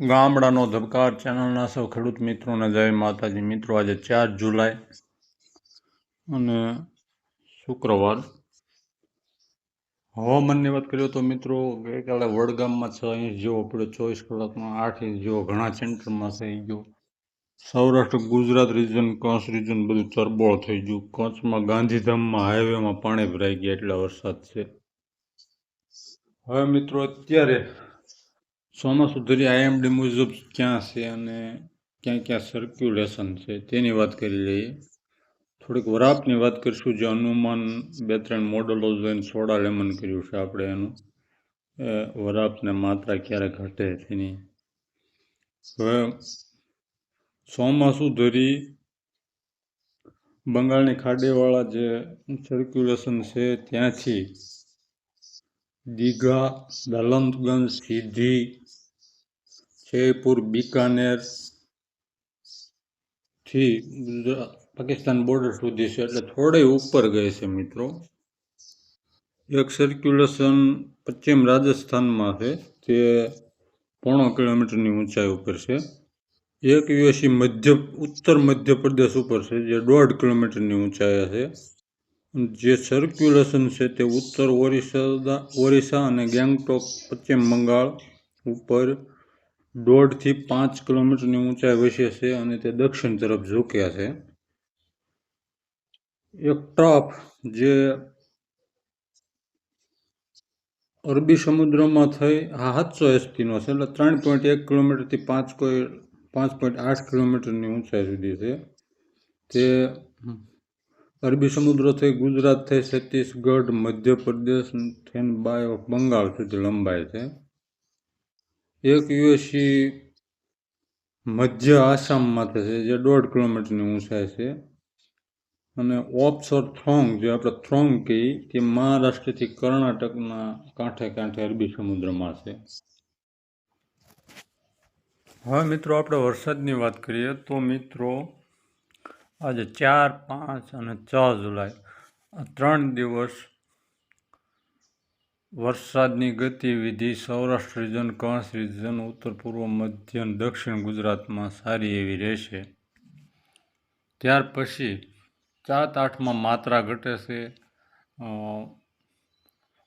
ગામડાનો ધબકાર ચેનલના સૌ ખેડૂત મિત્રોને જય માતાજી. મિત્રો, આજે ચાર જુલાઈ અને શુક્રવાર. હવામાનની વાત કરીએ તો મિત્રો, ગઈકાલે વડગામમાં છ ઇંચ જેવો પડ્યો, ચોવીસ કલાકમાં આઠ ઇંચ જેવો, ઘણા સેન્ટરમાં થઈ ગયો. સૌરાષ્ટ્ર, ગુજરાત રિજન કચ્છ રિજન બધું ચરબોળ થઈ ગયું. કચ્છમાં ગાંધીધામમાં હાઈવેમાં પાણી ભરાઈ ગયા એટલા વરસાદ છે. હવે મિત્રો, અત્યારે ચોમાસું સુધરી આઈએમડી મુજબ ક્યાં છે અને ક્યાં ક્યાં સર્ક્યુલેશન છે તેની વાત કરી લઈએ. થોડીક વરાપની વાત કરીશું જે હનુમાન બે ત્રણ મોડલો જોઈને સોડા લેમન કર્યું છે આપણે એનું. વરાપને માત્રા ક્યારે ઘટે તેની. હવે ચોમાસું ધરી બંગાળની ખાડીવાળા જે સર્ક્યુલેશન છે ત્યાંથી દીઘા દલંતગંજ સીધી જયપુર, બિકાનેરથી ગુજરાત પાકિસ્તાન બોર્ડર સુધી છે. એટલે થોડે ઉપર ગઈ છે મિત્રો. એક સર્ક્યુલેશન પશ્ચિમ રાજસ્થાનમાં છે તે પોણો કિલોમીટરની ઊંચાઈ ઉપર છે. એક યુએસી મધ્ય, ઉત્તર મધ્યપ્રદેશ ઉપર છે, જે દોઢ કિલોમીટરની ઊંચાઈએ છે. જે સર્ક્યુલેશન છે તે ઉત્તર ઓરિસ્સા ઓરિસ્સા અને ગેંગટોક, પશ્ચિમ બંગાળ ઉપર દોઢથી પાંચ કિલોમીટરની ઊંચાઈ વસે છે અને તે દક્ષિણ તરફ ઝૂક્યા છે. એક ટ્રફ જે અરબી સમુદ્રમાં થઈ હા સાતસો એસટીનો છે, એટલે ત્રણ પોઈન્ટ એક કિલોમીટરથી પાંચ કોઈ પાંચ પોઈન્ટ આઠ કિલોમીટરની ઊંચાઈ સુધી છે. તે અરબી સમુદ્ર થઈ ગુજરાત થઈ છત્તીસગઢ, મધ્યપ્રદેશ થઈને બાય ઓફ બંગાળ સુધી લંબાય છે. એક યુએસી મધ્ય આસામમાં છે જે દોઢ કિલોમીટરની ઊંચાઈ છે. અને ઓપ્સર થ્રોંગ, જે આપણે થ્રોંગ કહીએ, તે મહારાષ્ટ્રથી કર્ણાટકના કાંઠે કાંઠે અરબી સમુદ્રમાં છે. હવે મિત્રો આપણે વરસાદની વાત કરીએ, તો મિત્રો આજે ચાર પાંચ અને છ જુલાઈ, આ ત્રણ દિવસ વરસાદની ગતિવિધિ સૌરાષ્ટ્ર રિજન કચ્છ રિજન, ઉત્તર પૂર્વ, મધ્ય દક્ષિણ ગુજરાતમાં સારી એવી રહેશે. ત્યાર પછી સાત આઠમાં માત્રા ઘટે છે.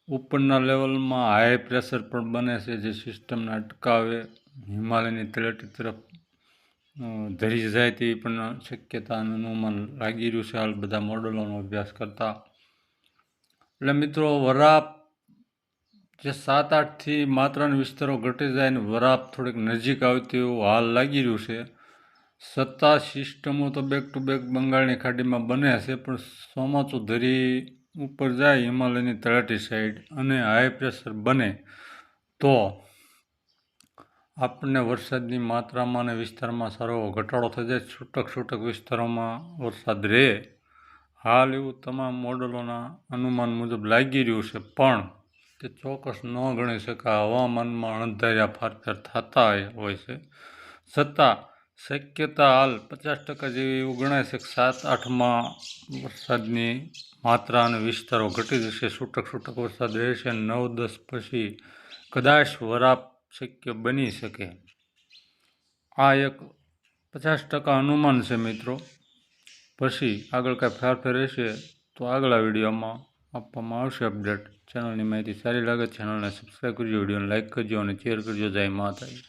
ઉપરના લેવલમાં હાઈ પ્રેશર પણ બને છે જે સિસ્ટમને અટકાવે. હિમાલયની તળેટી તરફ ધરી જાય તેવી પણ શક્યતા અનુમાન લાગી રહ્યું છે. હાલ બધા મોડલોનો અભ્યાસ કરતા. એટલે મિત્રો, વરાપ જે સાત આઠથી માત્રાના વિસ્તારો ઘટી જાય અને વરાપ થોડીક નજીક આવે તેવો હાલ લાગી રહ્યું છે. સત્તા સિસ્ટમો તો બેક ટુ બેક બંગાળની ખાડીમાં બને છે, પણ ચોમાસું ધરી ઉપર જાય હિમાલયની તળાટી સાઈડ અને હાઈ પ્રેશર બને તો આપણને વરસાદની માત્રામાં અને વિસ્તારમાં સારો ઘટાડો થઈ જાય. છૂટક છૂટક વિસ્તારોમાં વરસાદ રહે. હાલ એવું તમામ મોડલોના અનુમાન મુજબ લાગી રહ્યું છે, પણ તે ચોક્કસ ન ગણી શકાય. હવામાનમાં અણધાર્યા ફારફેર થતા હોય છે. છતાં, શક્યતા હાલ પચાસ ટકા જેવી એવું ગણાય છે કે સાત, આઠમાં વરસાદની માત્રા અને વિસ્તારો ઘટી જશે. છૂટક છૂટક વરસાદ રહેશે નવ, દસ પછી કદાચ વરાપ શક્ય બની શકે. આ એક પચાસ ટકા અનુમાન છે મિત્રો. પછી આગળ કાંઈ ફેરફેર રહેશે તો આગલા વિડીયોમાં આપવામાં આવશે અપડેટ. ચેનલની માહિતી સારી લાગે ચેનલને સબસ્ક્રાઈબ કરજો, વિડીયોને લાઇક કરજો અને શેર કરજો. જય માતાજી.